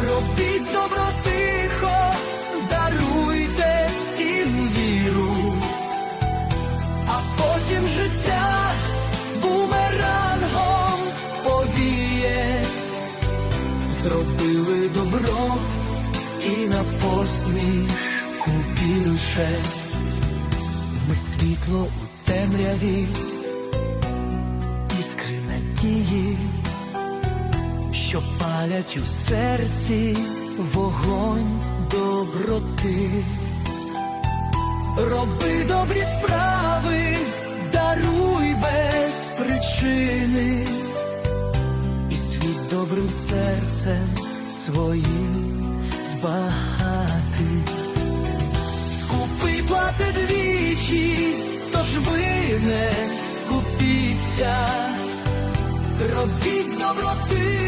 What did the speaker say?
робіть добро тихо, даруйте всім віру, а потім життя бумерангом повіє, зробили добро і на посмішку більше. Ми світло у темряві, що палять у серці вогонь доброти. Роби добрі справи, даруй без причини, і світ добрим серцем своїм збагати. Скупий плати двічі, тож ви не скупіться, робіть добро тихо.